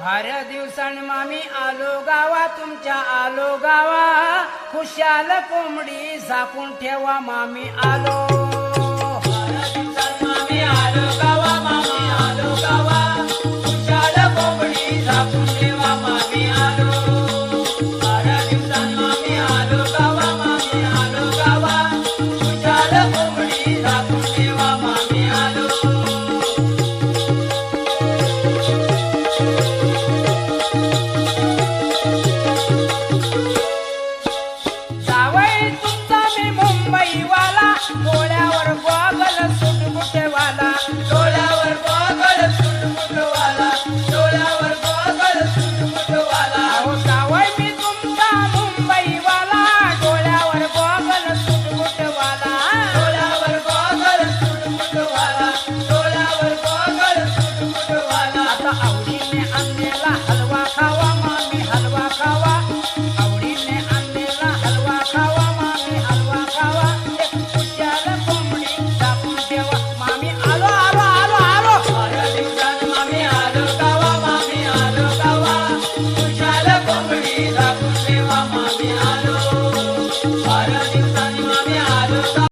फार दिवसान मामी आलो गावा तुमच्या आलो गावा. खुशाल कोंबडी झाकून ठेवा मामी आलो. मामी आलो गावा मामी आलो गावा. खुशाल कोंबडी झाकून ठेवा मामी आलो.